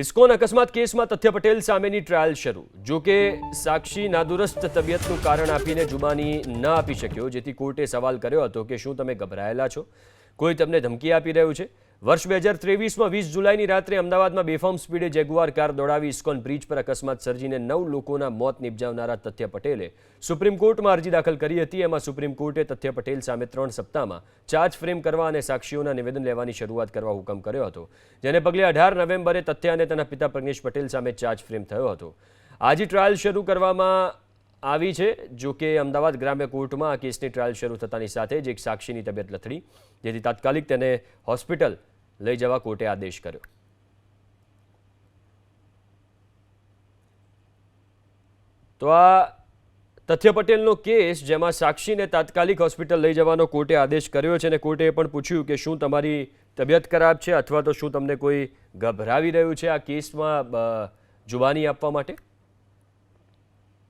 ISKCON અકસ્માત કેસમાં તથ્ય પટેલ સામેની ટ્રાયલ શરૂ. જો કે સાક્ષી નાદુરસ્ત તબિયતનું કારણ આપીને જુબાની ન આપી શક્યો, જેથી કોર્ટે સવાલ કર્યો હતો કે શું તમે ગભરાયેલા છો? કોઈ તમને ધમકી આપી રહ્યું છે? વર્ષ બે હજાર ત્રેવીસમાં વીસ જુલાઈની રાત્રે અમદાવાદમાં બેફામ સ્પીડે જેગુઆર કાર દોડાવી ઇસ્કોન બ્રિજ પર અકસ્માત સર્જીને નવ લોકોના મોત નિપજાવનારા તથ્ય પટેલે સુપ્રીમ કોર્ટમાં અરજી દાખલ કરી હતી. એમાં સુપ્રીમ કોર્ટે તથ્ય પટેલ સામે ત્રણ સપ્તાહમાં ચાર્જ ફ્રેમ કરવા અને સાક્ષીઓના નિવેદન લેવાની શરૂઆત કરવા હુકમ કર્યો હતો. જેને પગલે અઢાર નવેમ્બરે તથ્ય અને તેના પિતા પ્રજ્ઞેશ પટેલ સામે ચાર્જ ફ્રેમ થયો હતો. આજે ટ્રાયલ શરૂ કરવામાં આવી છે. જો કે અમદાવાદ ગ્રામ્ય કોર્ટમાં આ કેસની ટ્રાયલ શરૂ થતાની સાથે જ એક સાક્ષીની તબિયત લથડી, જેથી તાત્કાલિક તેને હોસ્પિટલ લઈ જવા કોર્ટે આદેશ કર્યો. તો આ તથ્ય પટેલનો કેસ, જેમાં સાક્ષીને તાત્કાલિક હોસ્પિટલ લઈ જવાનો કોર્ટે આદેશ કર્યો છે અને કોર્ટે પણ પૂછ્યું કે શું તમારી તબિયત ખરાબ છે અથવા તો શું તમને કોઈ ગભરાવી રહ્યું છે આ કેસમાં જુબાની આપવા માટે?